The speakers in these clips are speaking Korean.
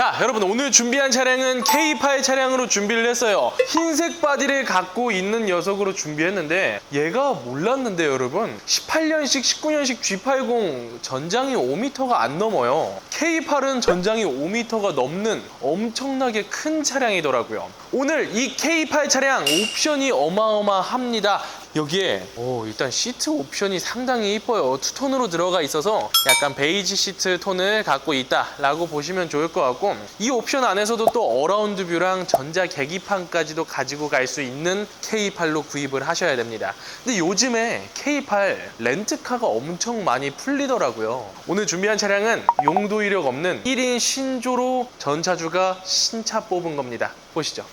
자, 여러분 오늘 준비한 차량은 K8 차량으로 준비를 했어요. 흰색 바디를 갖고 있는 녀석으로 준비했는데 얘가 몰랐는데 여러분 18년식, 19년식 G80 전장이 5m가 안 넘어요. K8은 전장이 5m가 넘는 엄청나게 큰 차량이더라고요. 오늘 이 K8 차량 옵션이 어마어마합니다. 여기에 오, 일단 시트 옵션이 상당히 이뻐요. 투톤으로 들어가 있어서 약간 베이지 시트 톤을 갖고 있다라고 보시면 좋을 것 같고 이 옵션 안에서도 또 어라운드 뷰랑 전자 계기판까지도 가지고 갈 수 있는 K8로 구입을 하셔야 됩니다. 근데 요즘에 K8 렌트카가 엄청 많이 풀리더라고요. 오늘 준비한 차량은 용도 이력 없는 1인 신조로 전차주가 신차 뽑은 겁니다. 보시죠.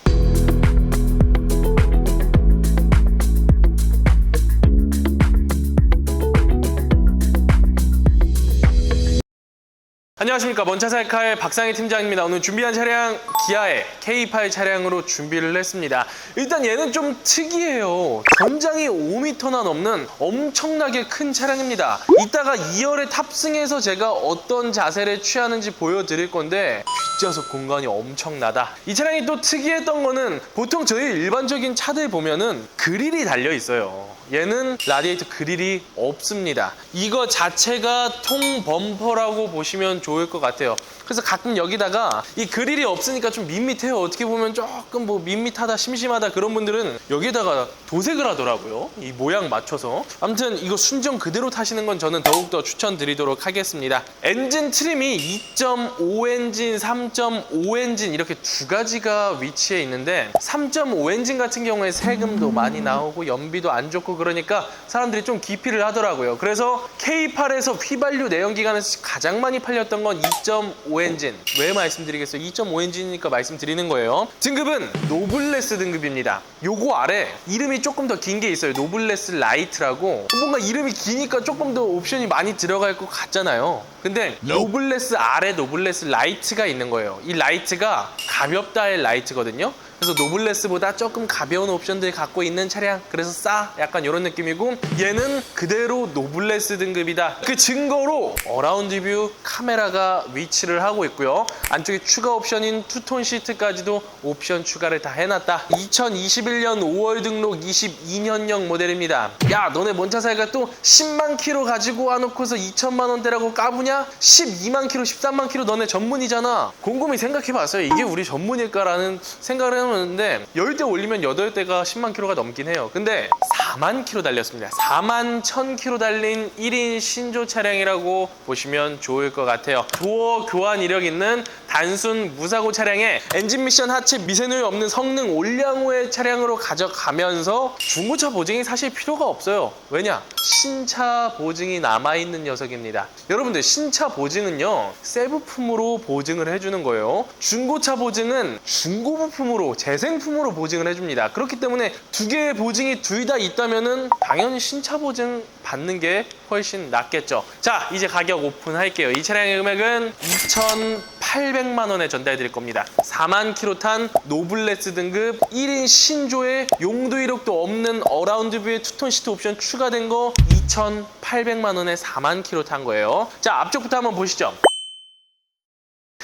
안녕하십니까. 먼차살카의 박상희 팀장입니다. 오늘 준비한 차량 기아의 K8 차량으로 준비를 했습니다. 일단 얘는 좀 특이해요. 전장이 5m나 넘는 엄청나게 큰 차량입니다. 이따가 2열에 탑승해서 제가 어떤 자세를 취하는지 보여드릴 건데 뒷좌석 공간이 엄청나다. 이 차량이 또 특이했던 거는 보통 저희 일반적인 차들 보면은 그릴이 달려 있어요 얘는 라디에이터 그릴이 없습니다. 이거 자체가 통 범퍼라고 보시면 좋을 것 같아요. 그래서 가끔 여기다가 이 그릴이 없으니까 좀 밋밋해요. 어떻게 보면 조금 뭐 밋밋하다, 심심하다 그런 분들은 여기다가 도색을 하더라고요. 이 모양 맞춰서. 아무튼 이거 순정 그대로 타시는 건 저는 더욱더 추천드리도록 하겠습니다. 엔진 트림이 2.5 엔진, 3.5 엔진 이렇게 두 가지가 위치해 있는데 3.5 엔진 같은 경우에 세금도 많이 나오고 연비도 안 좋고 그러니까 사람들이 좀 기피를 하더라고요. 그래서 K8에서 휘발유 내연기관에서 가장 많이 팔렸던 건 2.5 엔진. 왜 말씀드리겠어요? 2.5 엔진이니까 말씀드리는 거예요. 등급은 노블레스 등급입니다. 요거 아래 이름이 조금 더 긴 게 있어요. 노블레스 라이트라고. 뭔가 이름이 기니까 조금 더 옵션이 많이 들어갈 것 같잖아요. 근데 노블레스 아래 노블레스 라이트가 있는 거예요. 이 라이트가 가볍다의 라이트거든요. 그래서 노블레스보다 조금 가벼운 옵션들 갖고 있는 차량. 그래서 싸. 약간 이런 느낌이고. 얘는 그대로 노블레스 등급이다. 그 증거로 어라운드 뷰 카메라가 위치를 하고 있고요. 안쪽에 추가 옵션인 투톤 시트까지도 옵션 추가를 다 해놨다. 2021년 5월 등록 22년형 모델입니다. 야 너네 뭔차 살까? 또 10만 킬로 가지고 와놓고서 2천만 원대라고 까부냐? 12만 킬로 13만 킬로 너네 전문이잖아. 곰곰이 생각해봤어요 이게 우리 전문일까라는 생각을 해봤는데 10대 올리면 8대가 10만 킬로가 넘긴 해요. 근데 4만 킬로 달렸습니다. 4만 1000 킬로 달린 1인 신조 차량이라고 보시면 좋을 것 같아요. 도어 교환 이력 있는 단순 무사고 차량에 엔진 미션 하체 미세누이 없는 성능 올량호의 차량으로 가져가면서 중고차 보증이 사실 필요가 없어요. 왜냐? 신차 보증이 남아있는 녀석입니다. 여러분들 신차 보증은요 새 부품으로 보증을 해주는 거예요. 중고차 보증은 중고 부품으로 재생품으로 보증을 해줍니다. 그렇기 때문에 두 개의 보증이 둘 다 있다 면은 당연히 신차 보증 받는 게 훨씬 낫겠죠. 자 이제 가격 오픈할게요. 이 차량의 금액은 2,800만 원에 전달 드릴 겁니다. 4만 킬로 탄 노블레스 등급 1인 신조의 용도 이력도 없는 어라운드 뷰의 투톤 시트 옵션 추가된 거 2,800만 원에 4만 킬로 탄 거예요. 자 앞쪽부터 한번 보시죠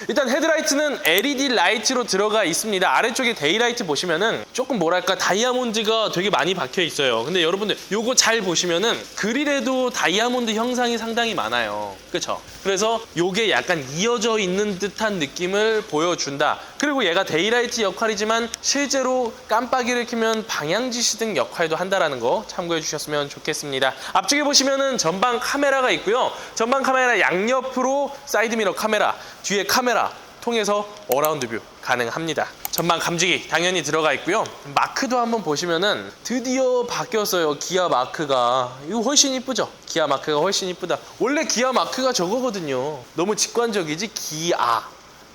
일단 헤드라이트는 LED 라이트로 들어가 있습니다. 아래쪽에 데이라이트 보시면은 조금 뭐랄까 다이아몬드가 되게 많이 박혀 있어요. 근데 여러분들 요거 잘 보시면은 그릴에도 다이아몬드 형상이 상당히 많아요. 그쵸? 그래서 요게 약간 이어져 있는 듯한 느낌을 보여준다. 그리고 얘가 데이라이트 역할이지만 실제로 깜빡이를 켜면 방향지시 등 역할도 한다라는 거 참고해 주셨으면 좋겠습니다. 앞쪽에 보시면은 전방 카메라가 있고요. 전방 카메라 양옆으로 사이드미러 카메라, 뒤에 카메라 통해서 어라운드 뷰 가능합니다. 전방 감지기 당연히 들어가 있고요. 마크도 한번 보시면은 드디어 바뀌었어요. 기아 마크가. 이거 훨씬 이쁘죠? 기아 마크가 훨씬 이쁘다. 원래 기아 마크가 저거거든요. 너무 직관적이지 기아.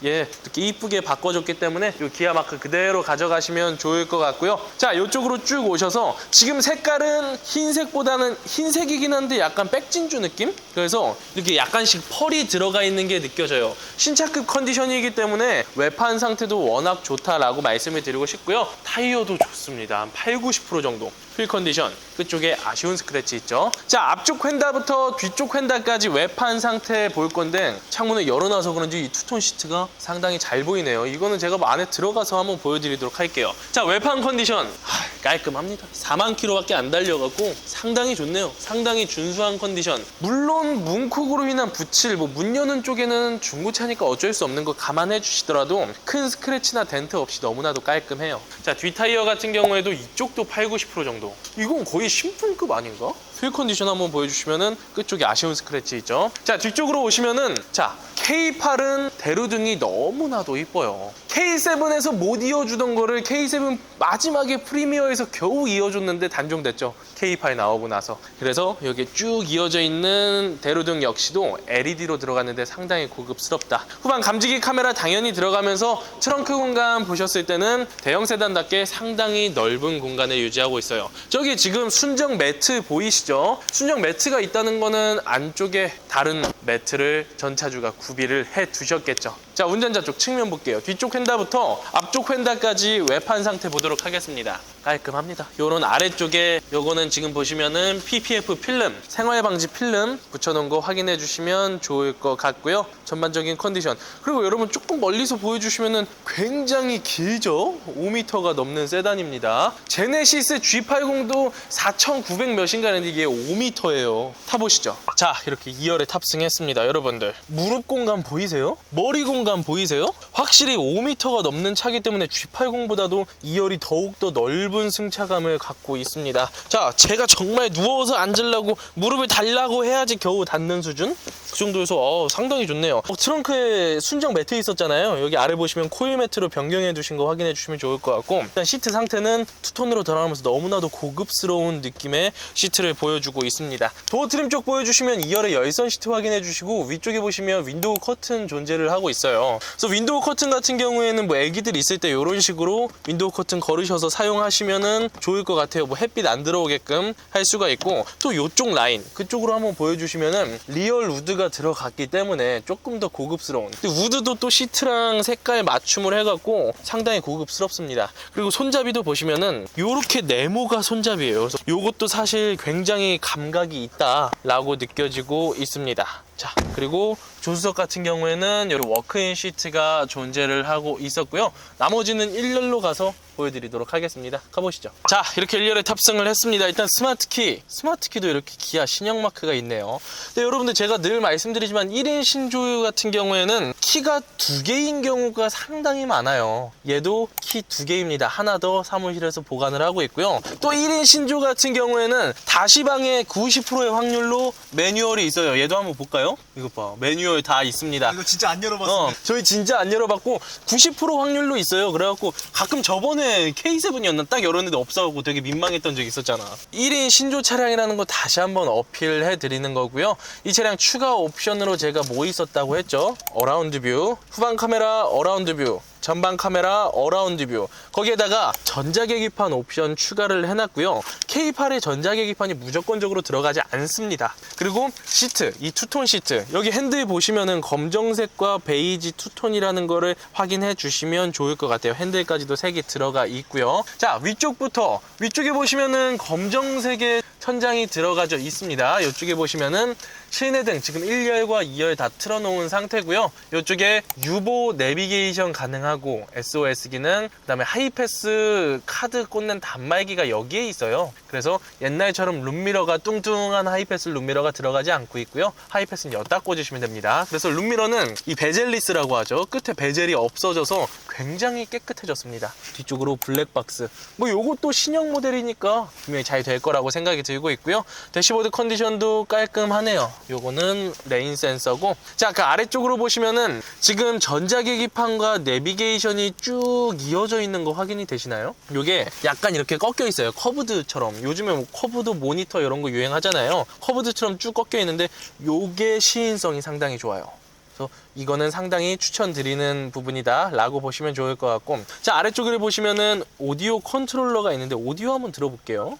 예, 이렇게 이쁘게 바꿔줬기 때문에 이 기아 마크 그대로 가져가시면 좋을 것 같고요. 자, 이쪽으로 쭉 오셔서 지금 색깔은 흰색보다는 흰색이긴 한데 약간 백진주 느낌? 그래서 이렇게 약간씩 펄이 들어가 있는 게 느껴져요. 신차급 컨디션이기 때문에 외판 상태도 워낙 좋다라고 말씀을 드리고 싶고요. 타이어도 좋습니다. 한 8, 90% 정도. 휠 컨디션. 끝쪽에 아쉬운 스크래치 있죠. 자 앞쪽 휀다부터 뒤쪽 휀다까지 외판 상태 볼 건데 창문을 열어놔서 그런지 이 투톤 시트가 상당히 잘 보이네요. 이거는 제가 뭐 안에 들어가서 한번 보여드리도록 할게요. 자 외판 컨디션. 하, 깔끔합니다. 4만 킬로밖에 안 달려갖고 상당히 좋네요. 상당히 준수한 컨디션. 물론 문콕으로 인한 붙일 뭐문 여는 쪽에는 중고차니까 어쩔 수 없는 거 감안해 주시더라도 큰 스크래치나 덴트 없이 너무나도 깔끔해요. 자 뒷타이어 같은 경우에도 이쪽도 8, 90% 정도. 이건 거의 신품급 아닌가? 휠 컨디션 한번 보여주시면은 끝쪽에 아쉬운 스크래치 있죠? 자 뒤쪽으로 오시면은 자 K8은 대로등이 너무나도 이뻐요. K7에서 못 이어주던 거를 K7 마지막에 프리미어에서 겨우 이어줬는데 단종됐죠? K8 나오고 나서. 그래서 여기 쭉 이어져 있는 대로등 역시도 LED로 들어갔는데 상당히 고급스럽다. 후방 감지기 카메라 당연히 들어가면서 트렁크 공간 보셨을 때는 대형 세단답게 상당히 넓은 공간을 유지하고 있어요. 저기 지금 순정 매트 보이시죠 순정 매트가 있다는 거는 안쪽에 다른 매트를 전차주가 구비를 해 두셨겠죠 자 운전자 쪽 측면 볼게요. 뒤쪽 휀다부터 앞쪽 휀다까지 외판 상태 보도록 하겠습니다. 깔끔합니다. 요런 아래쪽에 요거는 지금 보시면은 PPF 필름 생활 방지 필름 붙여놓은 거 확인해 주시면 좋을 것 같고요. 전반적인 컨디션. 그리고 여러분 조금 멀리서 보여주시면은 굉장히 길죠? 5m가 넘는 세단입니다. 제네시스 G80도 4,900 몇인가 했는데 이게 5m예요. 타보시죠. 자 이렇게 2열에 탑승했습니다 여러분들. 무릎 공간 보이세요? 머리 공간 보이세요? 확실히 5m가 넘는 차기 때문에 G80보다도 2열이 더욱더 넓은 승차감을 갖고 있습니다. 자 제가 정말 누워서 앉으려고 무릎을 달라고 해야지 겨우 닿는 수준? 그 정도여서 어, 상당히 좋네요. 어, 트렁크에 순정 매트 있었잖아요. 여기 아래 보시면 코일 매트로 변경해 두신 거 확인해 주시면 좋을 것 같고 일단 시트 상태는 투톤으로 돌아가면서 너무나도 고급스러운 느낌의 시트를 보여주고 있습니다. 도어 트림 쪽 보여주시면 2열의 열선 시트 확인해 주시고 위쪽에 보시면 윈도우 커튼 존재를 하고 있어요 그래서 윈도우 커튼 같은 경우에는 뭐 애기들 있을 때 이런 식으로 윈도우 커튼 걸으셔서 사용하시면은 좋을 것 같아요. 뭐 햇빛 안 들어오게끔 할 수가 있고 또 이쪽 라인 그쪽으로 한번 보여주시면은 리얼 우드가 들어갔기 때문에 조금 더 고급스러운. 우드도 또 시트랑 색깔 맞춤을 해갖고 상당히 고급스럽습니다. 그리고 손잡이도 보시면은 요렇게 네모가 손잡이에요. 그래서 요것도 사실 굉장히 감각이 있다 라고 느껴지고 있습니다 자 그리고 조수석 같은 경우에는 여기 워크인 시트가 존재를 하고 있었고요. 나머지는 1열로 가서 보여드리도록 하겠습니다. 가보시죠. 자 이렇게 1열에 탑승을 했습니다. 일단 스마트키. 스마트키도 이렇게 기아 신형 마크가 있네요. 근데 여러분들 제가 늘 말씀드리지만 1인 신조유 같은 경우에는 키가 두 개인 경우가 상당히 많아요. 얘도 키 두 개입니다. 하나 더 사무실에서 보관을 하고 있고요. 또 1인 신조 같은 경우에는 다시방에 90%의 확률로 매뉴얼이 있어요. 얘도 한번 볼까요? 이것 봐. 매뉴얼 다 있습니다. 이거 진짜 안 열어봤어. 어, 저희 진짜 안 열어봤고 90% 확률로 있어요. 그래갖고 가끔 저번에 K7이었나 딱 열었는데 없어갖고 되게 민망했던 적이 있었잖아. 1인 신조 차량이라는 거 다시 한번 어필해 드리는 거고요. 이 차량 추가 옵션으로 제가 뭐 있었다고 했죠? 어라운드 뷰, 후방 카메라 어라운드 뷰, 전방 카메라 어라운드 뷰. 거기에다가 전자계기판 옵션 추가를 해놨고요. K8의 전자계기판이 무조건적으로 들어가지 않습니다. 그리고 시트 이 투톤 시트. 여기 핸들 보시면은 검정색과 베이지 투톤이라는 거를 확인해 주시면 좋을 것 같아요. 핸들까지도 색이 들어가 있고요. 자 위쪽부터. 위쪽에 보시면은 검정색의 천장이 들어가져 있습니다. 이쪽에 보시면은 실내등 지금 1열과 2열 다 틀어놓은 상태고요. 이쪽에 유보 내비게이션 가능하고 SOS 기능 그다음에 하이패스 카드 꽂는 단말기가 여기에 있어요. 그래서 옛날처럼 룸미러가 뚱뚱한 하이패스 룸미러가 들어가지 않고 있고요. 하이패스는 여기다 꽂으시면 됩니다. 그래서 룸미러는 이 베젤리스라고 하죠. 끝에 베젤이 없어져서 굉장히 깨끗해졌습니다. 뒤쪽으로 블랙박스. 뭐 요것도 신형 모델이니까 분명히 잘 될 거라고 생각이 들고 있고요. 대시보드 컨디션도 깔끔하네요 요거는 레인 센서고 자 그 아래쪽으로 보시면은 지금 전자계기판과 내비게이션이 쭉 이어져 있는 거 확인이 되시나요? 요게 약간 이렇게 꺾여 있어요. 커브드처럼. 요즘에 뭐 커브드 모니터 이런 거 유행하잖아요. 커브드처럼 쭉 꺾여 있는데 요게 시인성이 상당히 좋아요. 그래서 이거는 상당히 추천드리는 부분이다 라고 보시면 좋을 것 같고 자 아래쪽을 보시면은 오디오 컨트롤러가 있는데 오디오 한번 들어볼게요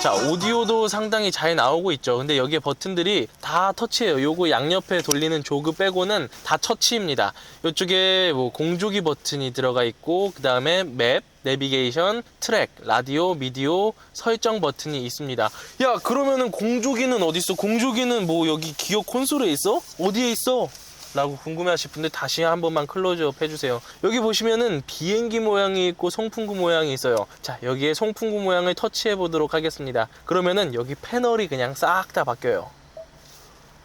자, 오디오도 상당히 잘 나오고 있죠. 근데 여기에 버튼들이 다 터치예요. 요거 양옆에 돌리는 조그 빼고는 다 터치입니다. 이쪽에 뭐 공조기 버튼이 들어가 있고 그 다음에 맵, 내비게이션, 트랙, 라디오, 미디어, 설정 버튼이 있습니다. 야, 그러면은 공조기는 어디 있어? 공조기는 뭐 여기 기어 콘솔에 있어? 어디에 있어? 라고 궁금해 하실 분들 다시 한 번만 클로즈업 해주세요. 여기 보시면은 비행기 모양이 있고 송풍구 모양이 있어요. 자, 여기에 송풍구 모양을 터치해 보도록 하겠습니다. 그러면은 여기 패널이 그냥 싹 다 바뀌어요.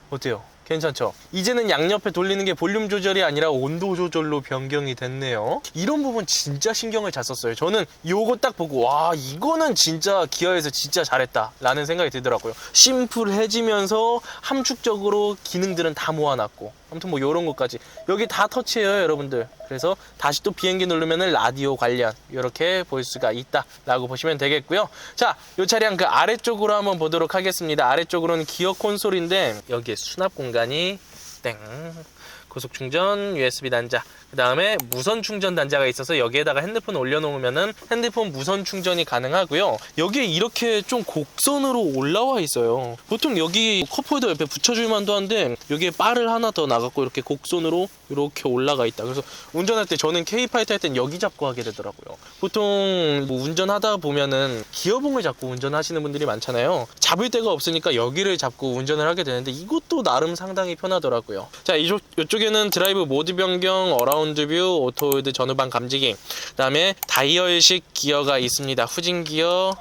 어때요? 괜찮죠? 이제는 양옆에 돌리는 게 볼륨 조절이 아니라 온도 조절로 변경이 됐네요. 이런 부분 진짜 신경을 잘 썼어요. 저는 요거 딱 보고 와 이거는 진짜 기어에서 진짜 잘했다 라는 생각이 들더라고요. 심플해지면서 함축적으로 기능들은 다 모아놨고 아무튼 뭐 요런 것까지 여기 다 터치해요 여러분들. 그래서 다시 또 비행기 누르면은 라디오 관련 이렇게 볼 수가 있다라고 보시면 되겠고요. 자, 이 차량 그 아래쪽으로 한번 보도록 하겠습니다. 아래쪽으로는 기어 콘솔인데 여기에 수납 공간이 땡 고속 충전 USB 단자 그 다음에 무선 충전 단자가 있어서 여기에다가 핸드폰 올려놓으면은 핸드폰 무선 충전이 가능하고요. 여기에 이렇게 좀 곡선으로 올라와 있어요. 보통 여기 컵홀더 옆에 붙여줄만도 한데 여기에 바를 하나 더 나갔고 이렇게 곡선으로 이렇게 올라가 있다. 그래서 운전할 때 저는 K8 탈땐 여기 잡고 하게 되더라고요. 보통 뭐 운전하다 보면은 기어봉을 잡고 운전하시는 분들이 많잖아요. 잡을 데가 없으니까 여기를 잡고 운전을 하게 되는데 이것도 나름 상당히 편하더라고요. 자 이쪽, 이쪽에 는 드라이브 모드 변경 어라운드 뷰 오토홀드 전후방 감지기. 그 다음에 다이얼식 기어가 있습니다. 후진 기어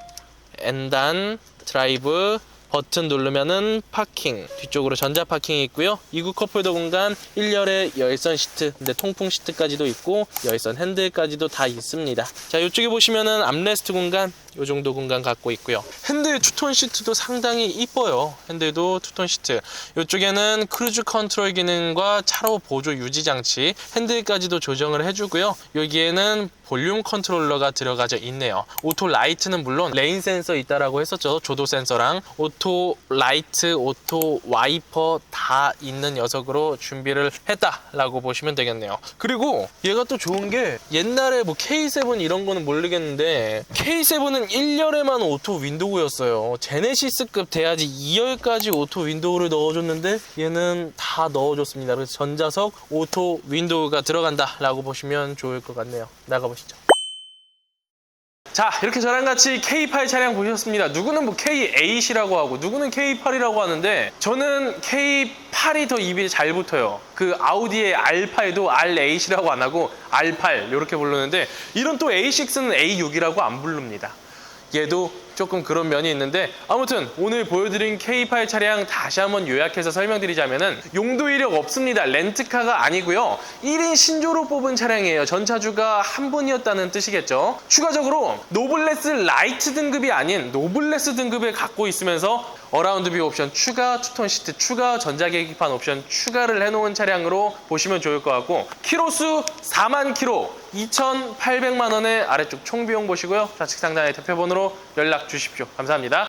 N단 드라이브 버튼 누르면은 파킹. 뒤쪽으로 전자 파킹이 있고요. 이구 컵홀더 공간 1열에 열선 시트 근데 통풍 시트까지도 있고 열선 핸들까지도 다 있습니다. 자 이쪽에 보시면은 암레스트 공간 이 정도 공간 갖고 있고요. 핸들 투톤 시트도 상당히 이뻐요. 핸들도 투톤 시트. 이쪽에는 크루즈 컨트롤 기능과 차로 보조 유지 장치 핸들까지도 조정을 해주고요. 여기에는 볼륨 컨트롤러가 들어가져 있네요. 오토 라이트는 물론 레인 센서 있다라고 했었죠. 조도 센서랑. 오토 라이트 오토 와이퍼 다 있는 녀석으로 준비를 했다라고 보시면 되겠네요. 그리고 얘가 또 좋은 게 옛날에 뭐 K7 이런 거는 모르겠는데 K7은 1열에만 오토 윈도우였어요. 제네시스급 돼야지 2열까지 오토 윈도우를 넣어줬는데 얘는 다 넣어줬습니다. 그래서 전자석 오토 윈도우가 들어간다 라고 보시면 좋을 것 같네요. 나가보시죠. 자 이렇게 저랑 같이 K8 차량 보셨습니다. 누구는 뭐 K8이라고 하고 누구는 K8이라고 하는데 저는 K8이 더 입이 잘 붙어요. 그 아우디의 R8도 R8이라고 안 하고 R8 이렇게 부르는데 이런 또 A6는 A6이라고 안 부릅니다 얘도 조금 그런 면이 있는데 아무튼 오늘 보여드린 K8 차량 다시 한번 요약해서 설명드리자면은 용도 이력 없습니다. 렌트카가 아니고요. 1인 신조로 뽑은 차량이에요. 전차주가 한 분이었다는 뜻이겠죠. 추가적으로 노블레스 라이트 등급이 아닌 노블레스 등급을 갖고 있으면서 어라운드 뷰 옵션 추가, 투톤 시트 추가, 전자계기판 옵션 추가를 해놓은 차량으로 보시면 좋을 것 같고 키로수 4만 키로 2,800만 원의 아래쪽 총 비용 보시고요. 좌측 상단의 대표번호로 연락 주십시오. 감사합니다.